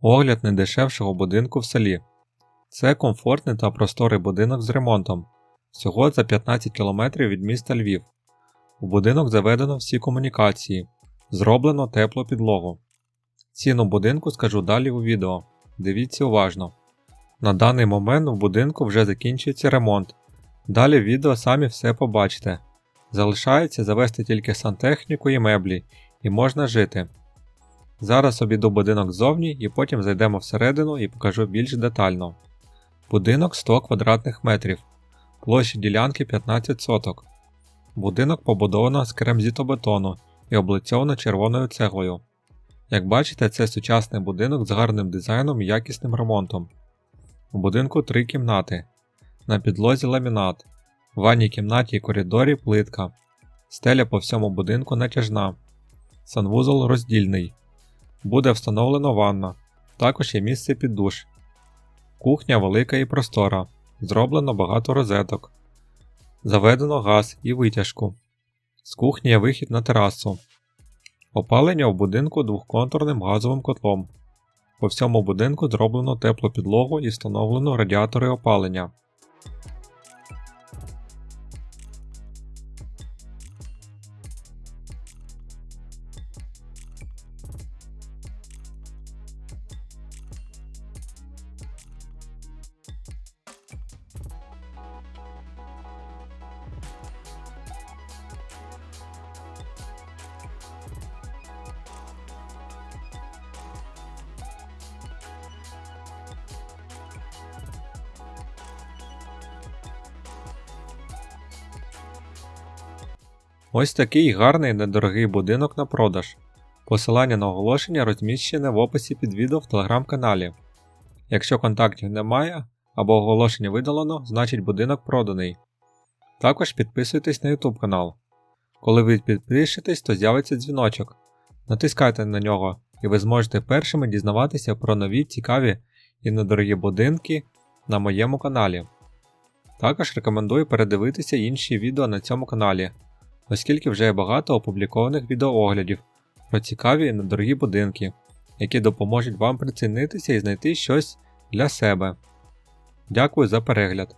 Огляд найдешевшого будинку в селі. Це комфортний та просторий будинок з ремонтом. Всього за 15 км від міста Львів. У будинок заведено всі комунікації. Зроблено теплу підлогу. Ціну будинку скажу далі у відео. Дивіться уважно. На даний момент в будинку вже закінчується ремонт. Далі в відео самі все побачите. Залишається завести тільки сантехніку і меблі, і можна жити. Зараз обійду будинок ззовні і потім зайдемо всередину і покажу більш детально. Будинок 100 квадратних метрів. Площа ділянки 15 соток. Будинок побудовано з кремзітобетону і облицьовано червоною цеглою. Як бачите, це сучасний будинок з гарним дизайном і якісним ремонтом. У будинку три кімнати. На підлозі ламінат. В ванній кімнаті і коридорі плитка. Стеля по всьому будинку натяжна. Санвузол роздільний. Буде встановлено ванна. Також є місце під душ. Кухня велика і простора. Зроблено багато розеток. Заведено газ і витяжку. З кухні є вихід на терасу. Опалення в будинку двохконтурним газовим котлом. По всьому будинку зроблено теплу підлогу і встановлено радіатори опалення. Ось такий гарний недорогий будинок на продаж. Посилання на оголошення розміщене в описі під відео в телеграм-каналі. Якщо контактів немає або оголошення видалено, значить будинок проданий. Також підписуйтесь на YouTube канал. Коли ви підпишетесь, то з'явиться дзвіночок. Натискайте на нього, і ви зможете першими дізнаватися про нові цікаві і недорогі будинки на моєму каналі. Також рекомендую передивитися інші відео на цьому каналі оскільки вже є багато опублікованих відеооглядів про цікаві і недорогі будинки, які допоможуть вам прицінитися і знайти щось для себе. Дякую за перегляд!